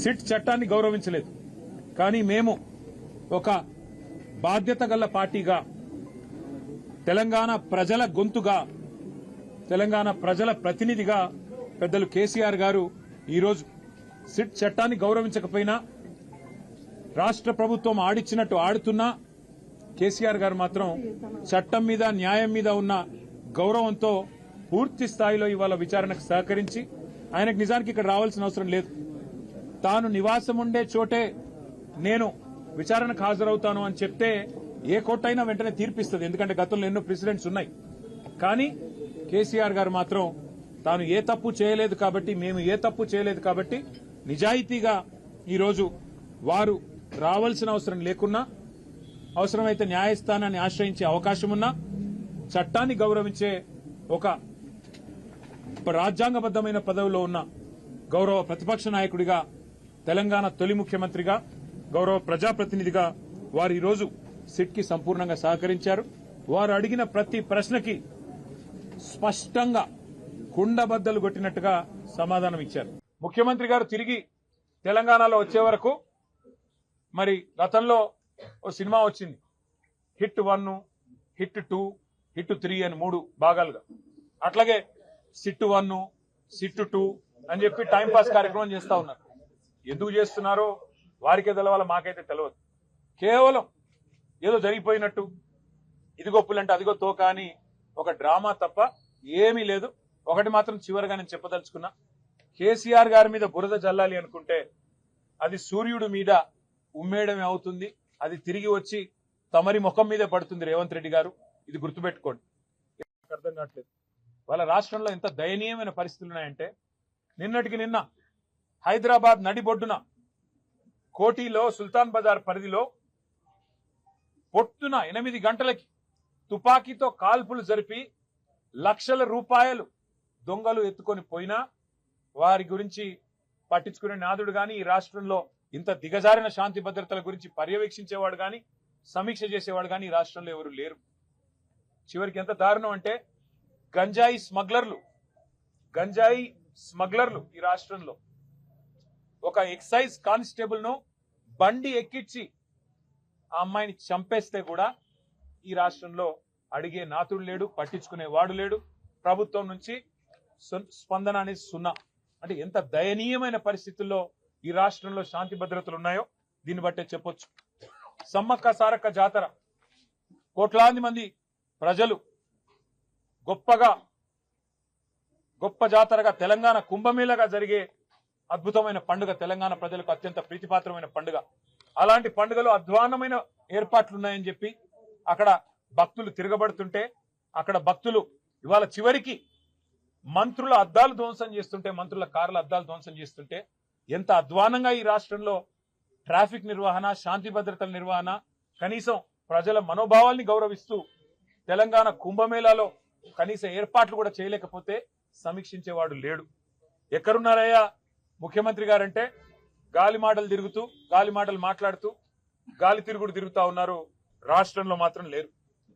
SIT చట్టాన్ని గౌరవించలేదు. కానీ మేము ఒక బాధ్యత గల పార్టీగా తెలంగాణ ప్రజల గొంతుగా తెలంగాణ ప్రజల ప్రతినిధిగా పెద్దలు కేసీఆర్ గారు ఈరోజు సిట్ చట్టాన్ని గౌరవించకపోయినా రాష్ట్ర ప్రభుత్వం ఆడిచ్చినట్టు ఆడుతున్నా కేసీఆర్ గారు మాత్రం చట్టం మీద న్యాయం మీద ఉన్న గౌరవంతో పూర్తి స్థాయిలో ఇవాళ విచారణకు సహకరించి ఆయనకు నిజానికి ఇక్కడ రావాల్సిన అవసరం లేదు. తాను నివాసం ఉండే చోటే నేను విచారణకు హాజరవుతాను అని చెప్తే ఏ కోర్టు అయినా వెంటనే తీర్పిస్తుంది. ఎందుకంటే గతంలో ఎన్నో ప్రెసిడెంట్స్ ఉన్నాయి. కానీ కేసీఆర్ గారు మాత్రం తాను ఏ తప్పు చేయలేదు కాబట్టి మేము ఏ తప్పు చేయలేదు కాబట్టి నిజాయితీగా ఈరోజు వారు రావాల్సిన అవసరం లేకున్నా అవసరమైతే న్యాయస్థానాన్ని ఆశ్రయించే అవకాశం ఉన్నా చట్టాన్ని గౌరవించే ఒక రాజ్యాంగబద్దమైన పదవిలో ఉన్న గౌరవ ప్రతిపక్ష నాయకుడిగా తెలంగాణ తొలి ముఖ్యమంత్రిగా గౌరవ ప్రజాప్రతినిధిగా వారు ఈరోజు సిట్కి సంపూర్ణంగా సహకరించారు. వారు అడిగిన ప్రతి ప్రశ్నకి స్పష్టంగా కుండబద్దలు కొట్టినట్టుగా సమాధానం ఇచ్చారు. ముఖ్యమంత్రి గారు తిరిగి తెలంగాణలో వచ్చే వరకు మరి గతంలో ఓ సినిమా వచ్చింది. Hit one hit two hit three అని మూడు భాగాలుగా. అట్లాగే సిట్ వన్ సిట్ టూ అని చెప్పి టైంపాస్ కార్యక్రమం చేస్తా ఉన్నారు. ఎందుకు చేస్తున్నారో వారికే తెలవాలి మాకైతే తెలియదు కేవలం ఏదో జరిగిపోయినట్టు ఇదిగో పులంటే అదిగో తోక అని ఒక డ్రామా తప్ప ఏమీ లేదు. ఒకటి మాత్రం చివరిగా నేను చెప్పదలుచుకున్నా. కేసీఆర్ గారి మీద బురద జల్లాలి అనుకుంటే అది సూర్యుడి మీద ఉమ్మేయడమే అవుతుంది. అది తిరిగి వచ్చి తమరి ముఖం మీదే పడుతుంది రేవంత్ రెడ్డి గారు. ఇది గుర్తుపెట్టుకోండి. అర్థం కావట్లేదు. వాళ్ళ రాష్ట్రంలో ఎంత దయనీయమైన పరిస్థితులు ఉన్నాయంటే నిన్నటికి నిన్న హైదరాబాద్ నడిబొడ్డున కోటిలో సుల్తాన్ బజార్ పరిధిలో పొట్టున ఎనిమిది గంటలకి తుపాకీతో కాల్పులు జరిపి లక్షల రూపాయలు దొంగలు ఎత్తుకొని పోయినా వారి గురించి పట్టించుకునే నాదుడు గాని ఈ రాష్ట్రంలో ఇంత దిగజారిన శాంతి భద్రతల గురించి పర్యవేక్షించేవాడు గాని సమీక్ష చేసేవాడు గాని ఈ రాష్ట్రంలో ఎవరు లేరు. చివరికి ఎంత దారుణం అంటే గంజాయి స్మగ్లర్లు గంజాయి స్మగ్లర్లు ఈ రాష్ట్రంలో ఒక ఎక్సైజ్ కానిస్టేబుల్ను బండి ఎక్కించి ఆ అమ్మాయిని చంపేస్తే కూడా ఈ రాష్ట్రంలో అడిగే నాతుడు లేడు పట్టించుకునే వాడు లేడు. ప్రభుత్వం నుంచి స్పందన అనేది సున్నా. అంటే ఎంత దయనీయమైన పరిస్థితుల్లో ఈ రాష్ట్రంలో శాంతి భద్రతలు ఉన్నాయో దీన్ని బట్టే చెప్పొచ్చు. సమ్మక్క సారక్క జాతర. కోట్లాది మంది ప్రజలు గొప్పగా గొప్ప జాతరగా తెలంగాణ కుంభమేళగా జరిగే అద్భుతమైన పండుగ తెలంగాణ ప్రజలకు అత్యంత ప్రీతిపాత్రమైన పండుగ. అలాంటి పండుగలో అధ్వానమైన ఏర్పాట్లున్నాయని చెప్పి అక్కడ భక్తులు తిరగబడుతుంటే అక్కడ భక్తులు ఇవాళ చివరికి మంత్రుల అద్దాలు ధ్వంసం చేస్తుంటే మంత్రుల కార్ల అద్దాలు ధ్వంసం చేస్తుంటే ఎంత అధ్వానంగా ఈ రాష్ట్రంలో ట్రాఫిక్ నిర్వహణ శాంతి భద్రతల నిర్వహణ కనీసం ప్రజల మనోభావాల్ని గౌరవిస్తూ తెలంగాణ కుంభమేళాలో కనీస ఏర్పాట్లు కూడా చేయలేకపోతే సమీక్షించేవాడు లేడు. ఎక్కడున్నారయ్యా? ముఖ్యమంత్రి గారంటే గాలి మాటలు తిరుగుతూ గాలి మాటలు మాట్లాడుతూ గాలి తిరుగుడు తిరుగుతూ ఉన్నారు. రాష్ట్రంలో మాత్రం లేరు.